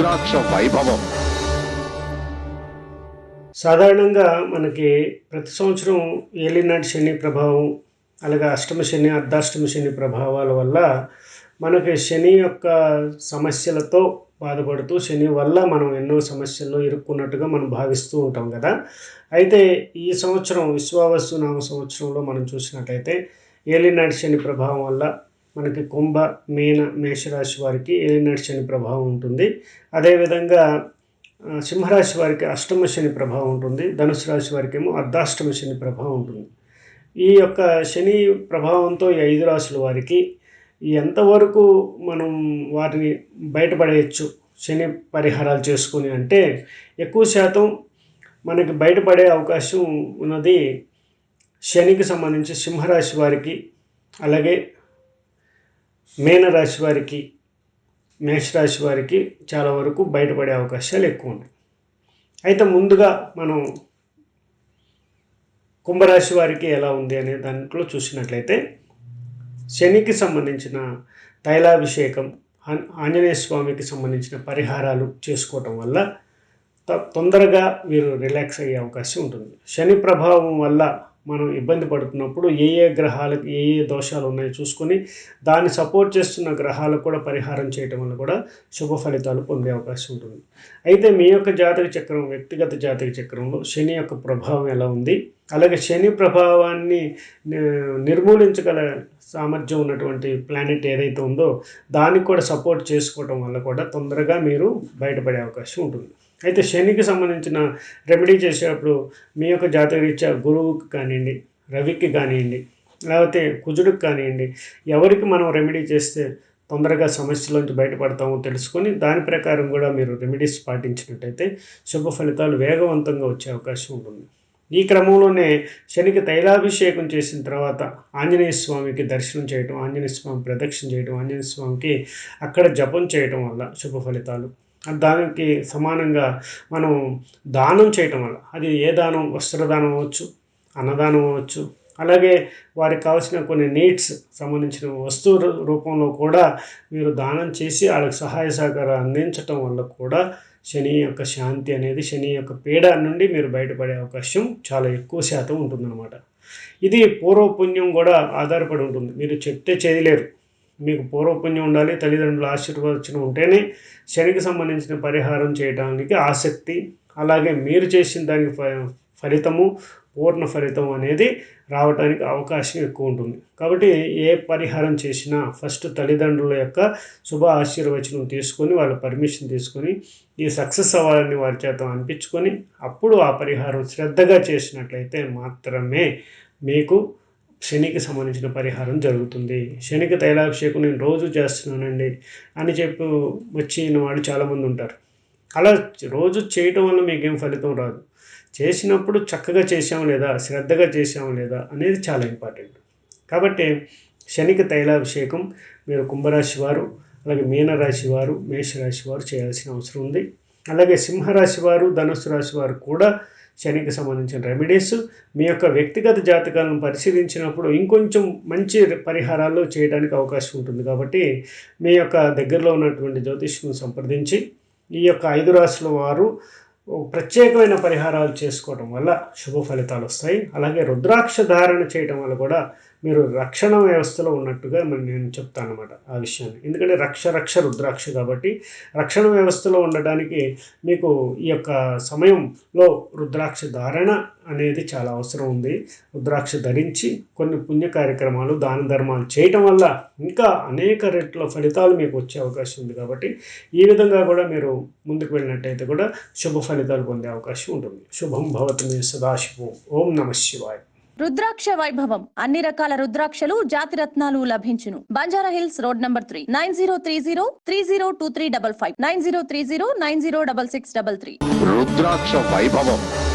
రుద్రాక్ష వైభవం. సాధారణంగా మనకి ప్రతి సంవత్సరం ఏలినాటి శని ప్రభావం అలాగే అష్టమ శని అర్ధాష్టమ శని ప్రభావాల వల్ల మనకి శని యొక్క సమస్యలతో బాధపడుతూ శని వల్ల మనం ఎన్నో సమస్యల్లో ఇరుక్కున్నట్టుగా మనం భావిస్తూ ఉంటాం కదా. అయితే ఈ సంవత్సరం విశ్వావసు నామ సంవత్సరంలో మనం చూసినట్లయితే ఏలినాటి శని ప్రభావం వల్ల మనకి కుంభ మీన మేషరాశి వారికి ఏలినాటి శని ప్రభావం ఉంటుంది. అదేవిధంగా సింహరాశి వారికి అష్టమ శని ప్రభావం ఉంటుంది. ధనుసు రాశి వారికి ఏమో అర్ధాష్టమ శని ప్రభావం ఉంటుంది. ఈ యొక్క శని ప్రభావంతో ఈ ఐదు రాశుల వారికి ఎంతవరకు మనం వాటిని బయటపడేయచ్చు శని పరిహారాలు చేసుకుని అంటే ఎక్కువ శాతం మనకి బయటపడే అవకాశం ఉన్నది శనికి సంబంధించి సింహరాశి వారికి అలాగే మీనరాశి వారికి మేషరాశి వారికి చాలా వరకు బయటపడే అవకాశాలు ఎక్కువ ఉన్నాయి. అయితే ముందుగా మనం కుంభరాశి వారికి ఎలా ఉంది అనే దాంట్లో చూసినట్లయితే శనికి సంబంధించిన తైలాభిషేకం ఆంజనేయ స్వామికి సంబంధించిన పరిహారాలు చేసుకోవటం వల్ల త- తొందరగా వీరు రిలాక్స్ అయ్యే అవకాశం ఉంటుంది. శని ప్రభావం వల్ల మనం ఇబ్బంది పడుతున్నప్పుడు ఏ ఏ గ్రహాలకు ఏ ఏ దోషాలు ఉన్నాయో చూసుకొని దాన్ని సపోర్ట్ చేస్తున్న గ్రహాలకు కూడా పరిహారం చేయటం వల్ల కూడా శుభ ఫలితాలు పొందే అవకాశం ఉంటుంది. అయితే మీ యొక్క జాతక చక్రం వ్యక్తిగత జాతక చక్రంలో శని యొక్క ప్రభావం ఎలా ఉంది? అలాగే శని ప్రభావాన్ని నిర్మూలించగల సామర్థ్యం ఉన్నటువంటి ప్లానెట్ ఏదైతే ఉందో దానికి కూడా సపోర్ట్ చేసుకోవటం వల్ల కూడా తొందరగా మీరు బయటపడే అవకాశం ఉంటుంది. అయితే శనికి సంబంధించిన రెమెడీ చేసేటప్పుడు మీ యొక్క జాతక రీత్యా గురువుకి కానివ్వండి రవికి కానివ్వండి లేకపోతే కుజుడికి కానివ్వండి ఎవరికి మనం రెమెడీ చేస్తే తొందరగా సమస్యలోంచి బయటపడతామో తెలుసుకొని దాని ప్రకారం కూడా మీరు రెమెడీస్ పాటించినట్టయితే శుభ ఫలితాలు వేగవంతంగా వచ్చే అవకాశం ఉంటుంది. ఈ క్రమంలోనే శనికి తైలాభిషేకం చేసిన తర్వాత ఆంజనేయ స్వామికి దర్శనం చేయటం ఆంజనేయ స్వామి ప్రదక్షిణ చేయటం ఆంజనేయ స్వామికి అక్కడ జపం చేయటం వల్ల శుభ ఫలితాలు దానికి సమానంగా మనం దానం చేయటం వల్ల అది ఏ దానం? వస్త్రదానం అవ్వచ్చు అన్నదానం అవ్వచ్చు అలాగే వారికి కావాల్సిన కొన్ని నీడ్స్ సంబంధించిన వస్తువు రూ- రూపంలో కూడా మీరు దానం చేసి వాళ్ళకి సహాయ సహకారం అందించటం వల్ల కూడా శని యొక్క శాంతి అనేది శని యొక్క పీడ నుండి మీరు బయటపడే అవకాశం చాలా ఎక్కువ శాతం ఉంటుందన్నమాట. ఇది పూర్వపుణ్యం కూడా ఆధారపడి ఉంటుంది. మీరు చెప్తే చేయలేరు మీకు పూర్వపుణ్యం ఉండాలి తల్లిదండ్రుల ఆశీర్వచనం ఉంటేనే శనికి సంబంధించిన పరిహారం చేయడానికి ఆసక్తి. అలాగే మీరు చేసిన దానికి ఫ- ఫలితము పూర్ణ ఫలితం అనేది రావడానికి అవకాశం ఎక్కువ ఉంటుంది. కాబట్టి ఏ పరిహారం చేసినా ఫస్ట్ తల్లిదండ్రుల యొక్క శుభ ఆశీర్వచనం తీసుకొని వాళ్ళ పర్మిషన్ తీసుకొని ఈ సక్సెస్ అవ్వాలని వారి చేత అనిపించుకొని అప్పుడు ఆ పరిహారం శ్రద్ధగా చేసినట్లయితే మాత్రమే మీకు శనికి సంబంధించిన పరిహారం జరుగుతుంది. శనికి తైలాభిషేకం నేను రోజు చేస్తున్నానండి అని చెప్పి వచ్చిన వాడు చాలామంది ఉంటారు. అలా రోజు చేయటం వల్ల మీకేం ఫలితం రాదు. చేసినప్పుడు చక్కగా చేసాం లేదా? శ్రద్ధగా చేసాం లేదా? అనేది చాలా ఇంపార్టెంట్. కాబట్టి శనికి తైలాభిషేకం మీరు కుంభరాశి వారు అలాగే మీనరాశి వారు మేషరాశి వారు చేయాల్సిన అవసరం ఉంది. అలాగే సింహరాశి వారు ధనుసు రాశి వారు కూడా శనికి సంబంధించిన రెమెడీస్ మీ యొక్క వ్యక్తిగత జాతకాలను పరిశీలించినప్పుడు ఇంకొంచెం మంచి పరిహారాలు చేయడానికి అవకాశం ఉంటుంది. కాబట్టి మీ యొక్క దగ్గరలో ఉన్నటువంటి జ్యోతిష్ను సంప్రదించి ఈ యొక్క ఐదు రాశుల వారు ప్రత్యేకమైన పరిహారాలు చేసుకోవడం వల్ల శుభ ఫలితాలు వస్తాయి. అలాగే రుద్రాక్ష ధారణ చేయడం వల్ల కూడా మీరు రక్షణ వ్యవస్థలో ఉన్నట్టుగా నేను చెప్తాను అనమాట ఆ విషయాన్ని. ఎందుకంటే రక్ష రక్ష రుద్రాక్ష కాబట్టి రక్షణ వ్యవస్థలో ఉండడానికి మీకు ఈ యొక్క సమయంలో రుద్రాక్ష ధారణ అనేది చాలా అవసరం ఉంది. రుద్రాక్ష ధరించి కొన్ని పుణ్య కార్యక్రమాలు దాన ధర్మాలు చేయటం వల్ల ఇంకా అనేక రెట్ల ఫలితాలు మీకు వచ్చే అవకాశం ఉంది కాబట్టి ఈ విధంగా కూడా మీరు ముందుకు వెళ్ళినట్టయితే కూడా శుభ ఫలితాలు పొందే అవకాశం ఉంటుంది. శుభం భవతు మీ సదాశివం. ఓం నమ శివాయ. రుద్రాక్ష వైభవం. అన్ని రకాల రుద్రాక్షలు జాతి రత్నాలు లభించును. Banjara hills road number three. Nine zero three zero three zero two three double five. Nine zero three zero nine zero double six double three. రుద్రాక్ష వైభవం.